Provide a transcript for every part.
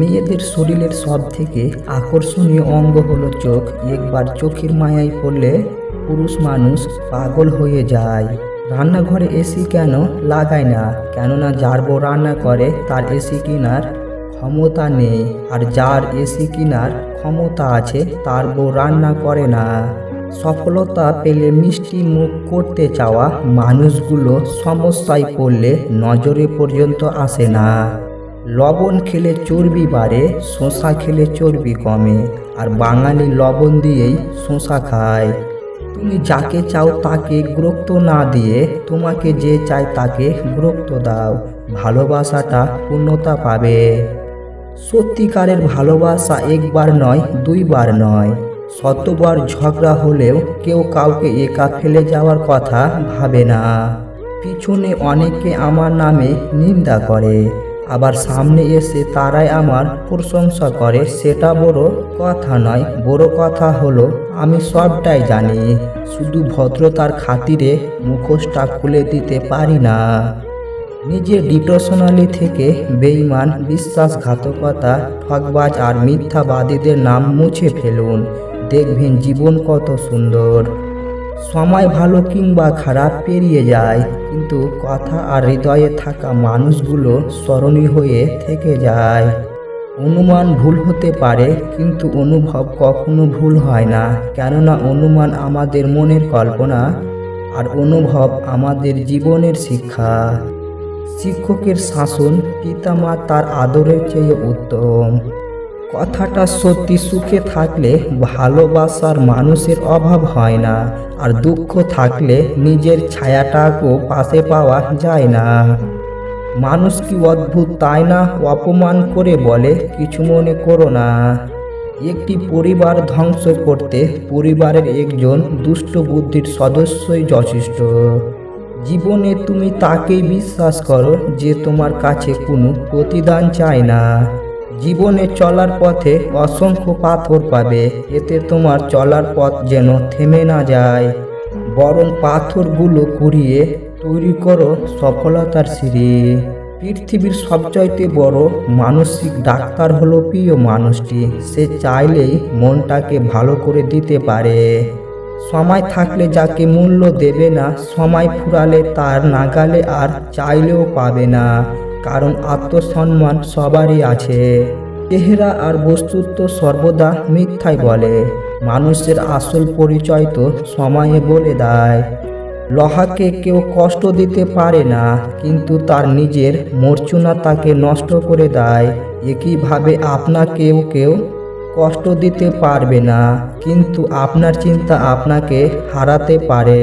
মেয়েদের শরীরের সব থেকে আকর্ষণীয় অঙ্গ হলো চোখ। একবার চোখের মায়ায় পড়লে পুরুষ মানুষ পাগল হয়ে যায়। রান্নাঘরে এসি কেন লাগায় না? কেননা যার বউ রান্না করে তার এসি কেনার ক্ষমতা নেই। আর যার এসি কেনার ক্ষমতা আছে, তার বউ রান্না করে না। সফলতা পেলে মিষ্টি মুখ করতে চাওয়া মানুষগুলো সমস্যায় পড়লে নজরে পর্যন্ত আসে না। লবণ খেলে চর্বি বাড়ে শশা খেলে চর্বি কমে, আর বাঙালি লবণ দিয়েই শশা খায়। তুমি যাকে চাও তাকে গুরুত্ব না দিয়ে, তোমাকে যে চায় তাকে গুরুত্ব দাও। ভালোবাসাটা পূর্ণতা পাবে। সত্যিকারের ভালোবাসা একবার নয়, দুইবার নয়। শতবার ঝগড়া হলেও কেউ কাউকে একা ফেলে যাওয়ার কথা ভাবে না। পিছনে অনেকে আমার নামে নিন্দা করে। আবার সামনে এসে তারাই আমার প্রশংসা করে, সেটা বড় কথা নয়, বড় কথা হলো, আমি সবটাই জানি, শুধু ভদ্রতার খাতিরে মুখোশটা খুলে দিতে পারি না। নিজের ডিপ্রেশনালি থেকে বেইমান বিশ্বাসঘাতকতা ঠকবাজ আর মিথ্যাবাদীদের নাম মুছে ফেলুন, দেখবেন জীবন কত সুন্দর। সময় ভালো কিংবা খারাপ পেরিয়ে যায়, কিন্তু কথা আর হৃদয়ে থাকা মানুষগুলো স্মরণীয় হয়ে থেকে যায়। অনুমান ভুল হতে পারে, কিন্তু অনুভব কখনো ভুল হয় না। কেননা অনুমান আমাদের মনের কল্পনা আর অনুভব আমাদের জীবনের শিক্ষা। শিক্ষকের শাসন পিতামা তার আদরের চেয়ে উত্তম। কথাটা সত্যি সুখে থাকলে ভালোবাসার মানুষের অভাব হয় না, আর দুঃখ থাকলে নিজের ছায়াটাকেও পাশে পাওয়া যায় না। মানুষ কি অদ্ভুত, তাই না? অপমান করে বলে, কিছু মনে করো না। একটি পরিবার ধ্বংস করতে পরিবারের একজন দুষ্ট বুদ্ধির সদস্যই যথেষ্ট। জীবনে তুমি তাকেই বিশ্বাস করো যে তোমার কাছে কোনো প্রতিদান চায় না। জীবনে চলার পথে অসংখ্য পাথর পাবে, এতে তোমার চলার পথ যেন থেমে না যায়। বরং পাথরগুলো কুড়িয়ে তৈরি করো সফলতার সিঁড়ি। পৃথিবীর সবচাইতে বড় মানসিক ডাক্তার হলো প্রিয় মানুষটি। সে চাইলেই মনটাকে ভালো করে দিতে পারে। সময় থাকলে যাকে মূল্য দেবে না, সময় ফুরালে তার নাগালে আর চাইলেও পাবে না। কারণ আত্মসম্মান সবারই আছে। চেহারা আর বস্তুত্ব সর্বদা মিথ্যাই বলে। মানুষের আসল পরিচয় তো সময়ে বলে দেয়। লোহাকে কেউ কষ্ট দিতে পারে না, কিন্তু তার নিজের মর্চুনা তাকে নষ্ট করে দেয়। একইভাবে আপনাকেও কেউ কষ্ট দিতে পারবে না, কিন্তু আপনার চিন্তা আপনাকে হারাতে পারে।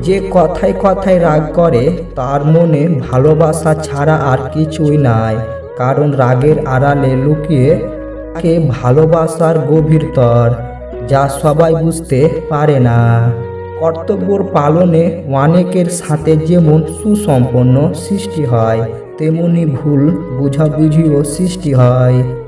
যে কথায় কথায় রাগ করে, তার মনে ভালোবাসা ছাড়া আর কিছুই নাই, কারণ রাগের আড়ালে লুকিয়ে থাকে ভালোবাসার গভীরতর যা সবাই বুঝতে পারে না। কর্তব্যর পালনে অনেকের সাথে যেমন সুসম্পন্ন সৃষ্টি হয়, তেমনি ভুল বুঝাবুঝিও সৃষ্টি হয়।